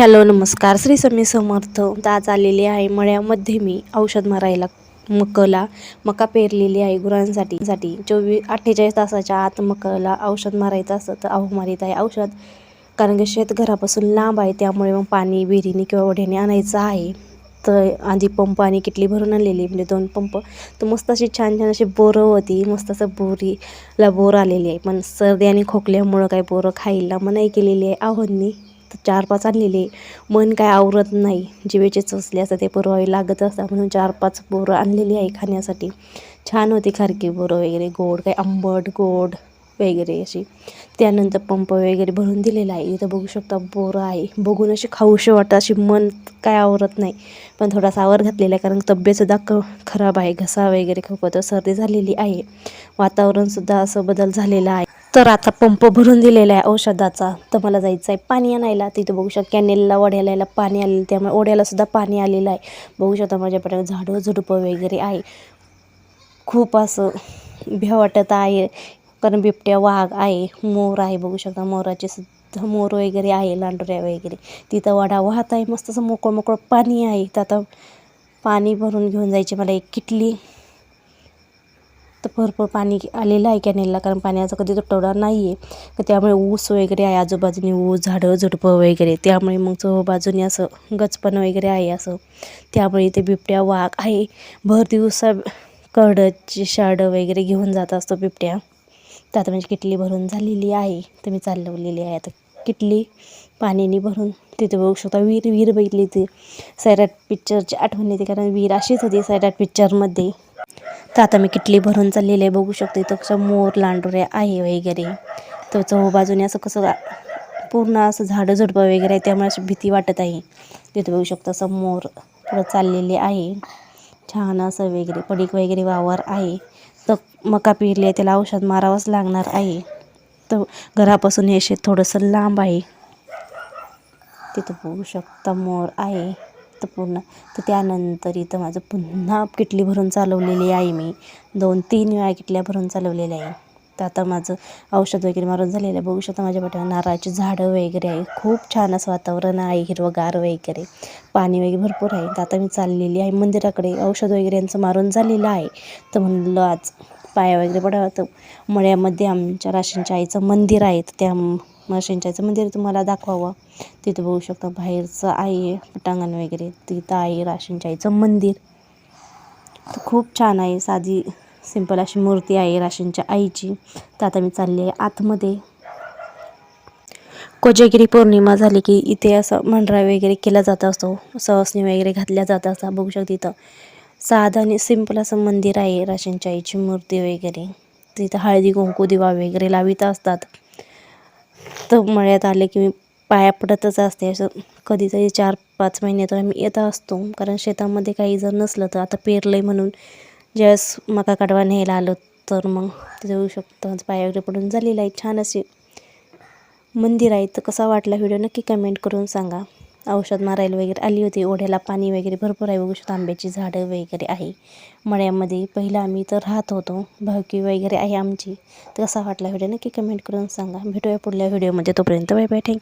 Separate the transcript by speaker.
Speaker 1: Hello नमस्कार. श्री समी समर्थ. आज आलेली आहे मळ्यामध्ये मी औषध मारायला मकला मका पेरलेली आहे गुरांसाठी. साठी चोवीस अठ्ठेचाळीस तासाच्या आत मकाला औषध मारायचं असतं तर अहो मारित आहे औषध. कारण की शेत घरापासून लांब आहे त्यामुळे मग पाणी विहिरीने किंवा ओढ्याने आणायचं आहे. तर आधी पंप आणि किटली भरून आणलेली म्हणजे दोन पंप. तर मस्त अशी छान छान अशी बोरं होती. मस्त असं बोरीला बोर आलेली आहे. पण सर्दी आणि खोकल्यामुळं काही बोरं खायला मनाई केलेली आहे आहोंनी. तर चार पाच आणलेले. मन काय आवरत नाही. जिवेचे चोचले असतात ते पुरवावे लागत असतात. म्हणून चार पाच बोरं आणलेली आहे खाण्यासाठी. छान होती खारकी बोरं वगैरे गोड काही आंबट गोड वगैरे अशी. त्यानंतर पंप वगैरे भरून दिलेला आहे. इथं बघू शकता बोरं आहे. बघून अशी खाऊशी वाटतं अशी मन काय आवरत नाही. पण थोडासा आवर घातलेला आहे कारण तब्येतसुद्धा क खराब आहे. घसा वगैरे खोकत सर्दी झालेली आहे. वातावरणसुद्धा असं बदल झालेला आहे. तर आता पंप भरून दिलेला आहे औषधाचा. तर मला जायचं आहे पाणी आणायला. तिथे बघू शकता कॅनेलला ओढ्याला पाणी आलेलं त्यामुळे ओढ्याला सुद्धा पाणी आलेलं आहे. बघू शकता माझ्याकडे झाडं झुडपं वगैरे आहे. खूप असं भ्या वाटत आहे. कारण बिबट्या वाघ आहे मोर आहे. बघू शकता मोराचे सुद्धा मोर वगैरे आहे लांडोऱ्या वगैरे. तिथं वडा वाहत आहे. मस्त असं मोकळं मोकळं पाणी आहे. तर आता पाणी भरून घेऊन जायचे. मला एक किटली तर भरपूर पाणी आलेलं आहे कॅनेलला कारण पाण्याचा कधी तुटवडा नाही आहे तर त्यामुळे ऊस वगैरे आहे आजूबाजूने ऊस झाडं झुडपं वगैरे. त्यामुळे मग चोबाजूने असं गचपण वगैरे आहे असं. त्यामुळे इथे बिबट्या वाघ आहे. भर दिवसा कडची शाडं वगैरे घेऊन जात असतो बिबट्या. तर आता म्हणजे किटली भरून झालेली आहे. तर मी चालवलेली आहे. आता किटली पाण्याने भरून तिथे बघू शकता. वीर विहीर बघितली ती. सैराट पिक्चरची आठवण येते कारण विहीर अशीच होती सैराट पिक्चरमध्ये. तर आता मी किटली भरून चाललेली आहे बघू शकते. इथं कसं मोर लांडोरे आहे वगैरे. तर चौबाजूने असं कसं पूर्ण असं झाडं झुडपं वगैरे आहे त्यामुळे अशी भीती वाटत आहे. तिथे बघू शकता असं मोर पुढं चाललेले आहे. छान असं वगैरे पडीक वगैरे वावर आहे. तर मका पेरली आहे त्याला औषध मारावंच लागणार आहे. तर घरापासून हे शेत थोडंसं लांब आहे. तिथं बघू शकता मोर आहे. तर पूर्ण तर त्यानंतर इथं माझं पुन्हा किटली भरून चालवलेली आहे मी. दोन तीन वेळा किटल्या भरून चालवलेल्या आहे. तर आता माझं औषध वगैरे मारून झालेलं आहे. बघू शकता माझ्या पाठीवर नारळाची झाडं वगैरे आहे. खूप छान असं वातावरण आहे हिरवंगार वगैरे. पाणी वगैरे भरपूर आहे. तर आता मी चाललेली आहे मंदिराकडे. औषध वगैरे यांचं मारून झालेलं आहे. तर म्हणलं आज पाया वगैरे पडावं. तर मळ्यामध्ये आमच्या राशींच्या आईचं मंदिर आहे. तर त्या राशींच्या मंदिर तुम्हाला दाखवावं. तिथं बघू शकता बाहेरचं आहे पटांगण वगैरे. तिथं आहे राशींच्या आईचं मंदिर. तर खूप छान आहे साधी सिंपल अशी मूर्ती आहे राशींच्या आईची. तर आता मी चालली आहे आतमध्ये. कोजागिरी पौर्णिमा झाली की इथे असं मंडळा वगैरे केला जात असतो. सहसनी वगैरे घातल्या जात असतात. बघू शकतो इथं साधं आणि सिंपल असं मंदिर आहे राशींच्या आईची मूर्ती वगैरे. तिथं हळदी कुंकू दिवा वगैरे लावित असतात. तर मळ्यात आले की मी पाया पडतच असते. असं कधीतरी चार पाच महिन्यात आम्ही येत असतो. कारण शेतामध्ये काही जर नसलं तर आता पेरलं आहे म्हणून. ज्यावेळेस मका कडवा न्यायला आलो तर मग जाऊ येऊ शकतं. पाया वगैरे पडून झालेलं आहे. छान असे मंदिर आहे. तर कसा वाटला व्हिडिओ नक्की कमेंट करून सांगा. औषध मारायला वगैरे आली होती. ओढ्याला पाणी वगैरे भरपूर आहे. बघू शकतो आंब्याची झाडं वगैरे आहे. मळ्यामध्ये पहिलं आम्ही तर राहत होतो. भावकी वगैरे आहे आमची. तर कसा वाटला व्हिडिओ नक्की कमेंट करून सांगा. भेटूया पुढल्या व्हिडिओमध्ये तोपर्यंत बाय बाय थँक्यू